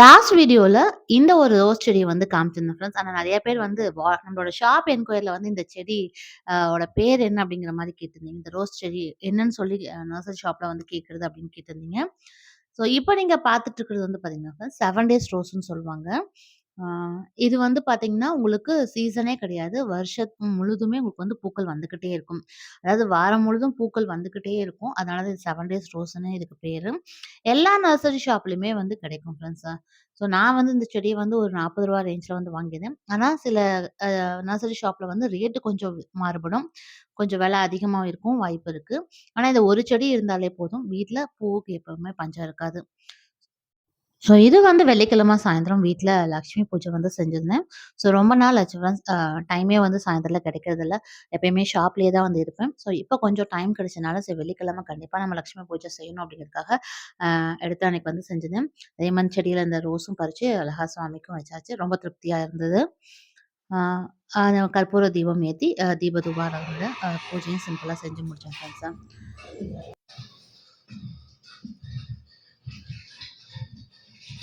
Last வீடியோல இந்த ஒரு ரோஸ் செடியை வந்து காமிச்சிருந்தேன் ஃப்ரெண்ட்ஸ். ஆனால் நிறைய பேர் வந்து வா நம்மளோட ஷாப் என்கொயரில் வந்து இந்த செடி ஓட பேர் என்ன அப்படிங்கிற மாதிரி கேட்டிருந்தீங்க. இந்த ரோஸ் செடி என்னன்னு சொல்லி நர்சரி ஷாப்பில் வந்து கேட்குறது அப்படின்னு கேட்டிருந்தீங்க. ஸோ இப்போ நீங்கள் பார்த்துட்டு இருக்கிறது வந்து பார்த்தீங்கன்னா, ஃப்ரெண்ட்ஸ் 7 டேஸ் ரோஸ்ன்னு சொல்லுவாங்க. ஆ இது வந்து பார்த்தீங்கன்னா, உங்களுக்கு சீசனே கிடையாது. வருஷம் முழுதுமே உங்களுக்கு வந்து பூக்கள் வந்துகிட்டே இருக்கும். அதாவது வாரம் முழுதும் பூக்கள் வந்துகிட்டே இருக்கும். அதனால தான் இது 7 டேஸ் ரோஸ்ன்னு இதுக்கு பேரு. எல்லா நர்சரி ஷாப்லயுமே வந்து கிடைக்கும் ஃப்ரெண்ட்ஸ். ஸோ நான் வந்து இந்த செடிய வந்து ஒரு ரூ. 40 ரேஞ்ச்ல வந்து வாங்கியிருந்தேன். ஆனா சில அ நர்சரி ஷாப்ல வந்து ரேட்டு கொஞ்சம் மாறுபடும். கொஞ்சம் விலை அதிகமா இருக்கும் வாய்ப்பு இருக்கு. ஆனா இந்த ஒரு செடி இருந்தாலே போதும். வீட்ல பூவுக்கு எப்பவுமே பஞ்சம் இருக்காது. ஸோ இது வந்து வெள்ளிக்கிழமை சாயந்தரம் வீட்டில் லக்ஷ்மி பூஜை வந்து செஞ்சிருந்தேன். ஸோ ரொம்ப நாள் ஆச்சு டைமே வந்து சாயந்தரத்தில கிடைக்கிறதில்ல. எப்பயுமே ஷாப்லேயே தான் வந்து இருப்பேன். ஸோ இப்போ கொஞ்சம் டைம் கிடைச்சனால சரி வெள்ளிக்கிழமை கண்டிப்பாக நம்ம லக்ஷ்மி பூஜை செய்யணும் அப்படிங்கிறதுக்காக, எடுத்து அன்னைக்கு வந்து செஞ்சிருந்தேன். அதே மாரி செடியில் இந்த ரோஸும் பறித்து அழகா சாமிக்கும் வச்சாச்சு. ரொம்ப திருப்தியாக இருந்தது. கற்பூர தீபம் ஏற்றி தீப தூபாராதன பூஜையும் சிம்பிளாக செஞ்சு முடித்தேன் ஃப்ரெண்ட்ஸாக